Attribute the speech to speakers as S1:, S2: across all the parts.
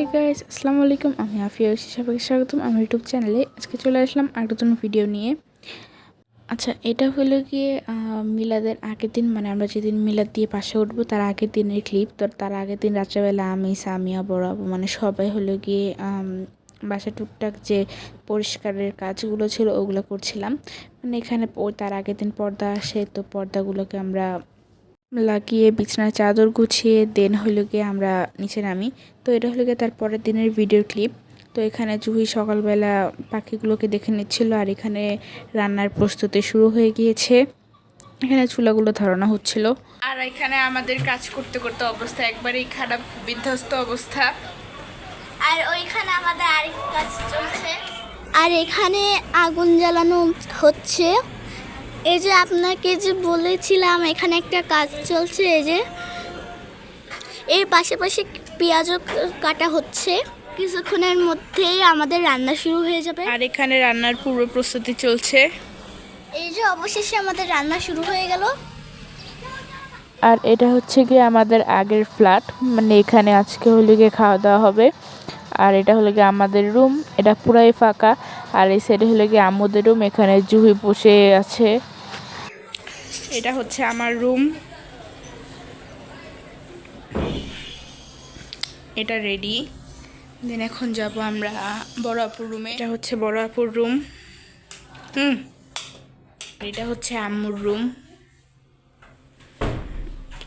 S1: Hey guys আসসালামু আলাইকুম আমি আফিয়া ঐশী সবাইকে স্বাগতম। আমার ইউটিউব চ্যানেলে আজকে চলে আসলাম নতুন ভিডিও নিয়ে। আচ্ছা এটা হলো গিয়ে মিলাদের আগের দিন মানে আমরা যেদিন মিলাদ দিয়ে পাশে উঠবো, তার আগের দিনের ক্লিপ তো তার আগের দিন রাত্রেবেলা আমি, সামিয়া, বড় মানে সবাই হলো গিয়ে বাসা টুকটাক যে পরিষ্কারের কাজগুলো ছিল, ওগুলো করছিলাম। মানে এখানে তার আগের দিন পর্দা আসে, তো পর্দাগুলোকে আমরা লাগিয়ে বিছানার চাদর গুছিয়ে দেন হলো গিয়ে আমরা নিচে নামি। তো এটা হলো গিয়ে তার পরের দিনের ভিডিও ক্লিপ তো এখানে জুহি সকালবেলা পাখিগুলোকে দেখে নিচ্ছিল আর এখানে রান্নার প্রস্তুতি শুরু হয়ে গিয়েছে। এখানে চুলাগুলো ধরানো হচ্ছিল। আর এখানে আমাদের কাজ করতে করতে অবস্থা একবারেই খারাপ বিধ্বস্ত অবস্থা।
S2: আর ওইখানে আমাদের আরেক কাজ চলছে। আর এখানে আগুন জ্বালানো হচ্ছে। এই যে আপনাকে যে বলেছিলাম এখানে একটা কাজ চলছে এই যে এর পাশাপাশি পাশে পেঁয়াজও কাটা হচ্ছে। কিছুক্ষণের মধ্যেই আমাদের রান্না শুরু হয়ে যাবে।
S1: আর এখানে রান্নার পূর্ব প্রস্তুতি চলছে।
S2: এই যে অবশেষে আমাদের রান্না শুরু হয়ে গেল।
S1: আর এটা হচ্ছে গিয়ে আমাদের আগের ফ্ল্যাট। মানে এখানে আজকে হলে গিয়ে খাওয়া দাওয়া হবে। আর এটা হলো গিয়ে আমাদের রুম। এটা পুরাই ফাঁকা। আর এই সাইডে হলো গিয়ে আমাদের রুম। এখানে জুহি বসে আছে। এটা হচ্ছে আমার রুম এটা রেডি দেন এখন যাব আমরা বড় আপুর রুমে এটা হচ্ছে বড় আপুর রুম হুম। এটা হচ্ছে আম্মুর রুম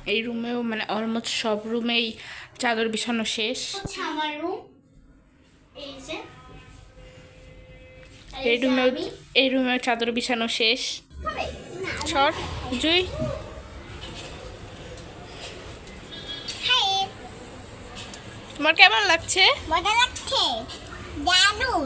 S1: এই রুমেও মানে অলমোস্ট সব রুমেই চাদর বিছানো শেষ।
S2: আমার রুম এই যে।
S1: এই রুমেও এই রুমেও চাদর বিছানো শেষ। ছট জুই। তোমার কেমন লাগছে?
S2: মজা লাগছে? দারুণ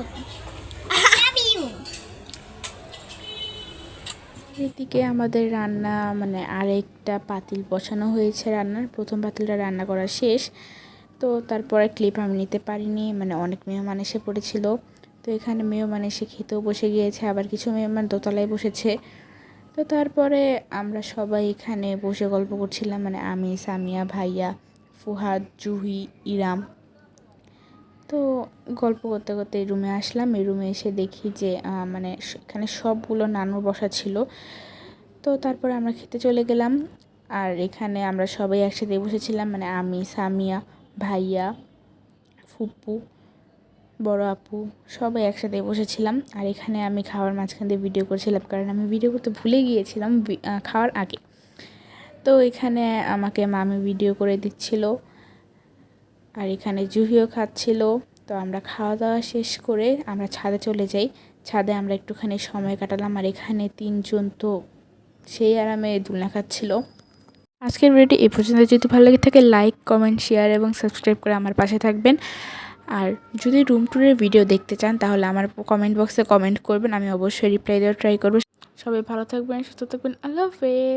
S1: এদিকে আমাদের রান্না মানে আরেকটা পাতিল বসানো হয়েছে রান্নার। প্রথম পাতিলটা রান্না করা শেষ। তো তারপরে ক্লিপ আমি নিতে পারিনি মানে অনেক মেহমান এসে পড়েছিল। তো এখানে মেহমান এসে খেতেও বসে গিয়েছে আবার কিছু মেহমান দোতলায় বসেছে। তো তারপরে আমরা সবাই এখানে বসে গল্প করছিলাম মানে আমি, সামিয়া, ভাইয়া, ফুহাদ, জুহি, ইরাম। তো গল্প করতে করতে এই রুমে আসলাম। এই রুমে এসে দেখি যে মানে এখানে সবগুলো নানুর বসা ছিল। তো তারপরে আমরা খেতে চলে গেলাম। আর এখানে আমরা সবাই একসাথে বসেছিলাম মানে আমি, সামিয়া, ভাইয়া ফুপু বড় আপু, সবাই একসাথে বসেছিলাম আর এখানে আমি খাওয়ার মাঝখান দিয়ে ভিডিও করছিলাম কারণ আমি ভিডিও করতে ভুলে গিয়েছিলাম খাওয়ার আগে। তো এখানে আমাকে মামি ভিডিও করে দিচ্ছিল আর এখানে জুহিও খাচ্ছিল। তো আমরা খাওয়া দাওয়া শেষ করে আমরা ছাদে চলে যাই। ছাদে আমরা একটুখানি সময় কাটালাম আর এখানে তিনজন তো সেই আরামে দুলনা খাচ্ছিল। আজকের ভিডিওটি এই পর্যন্ত। যদি ভালো লেগে থাকে লাইক কমেন্ট শেয়ার এবং সাবস্ক্রাইব করে আমার পাশে থাকবেন। আর যদি রুম ট্যুরের ভিডিও দেখতে চান, তাহলে আমার কমেন্ট বক্সে কমেন্ট করবেন, আমি অবশ্যই রিপ্লাই দেওয়ার ট্রাই করব। সবাই ভালো থাকবেন, সুস্থ থাকবেন, আল্লাহ হাফেজ।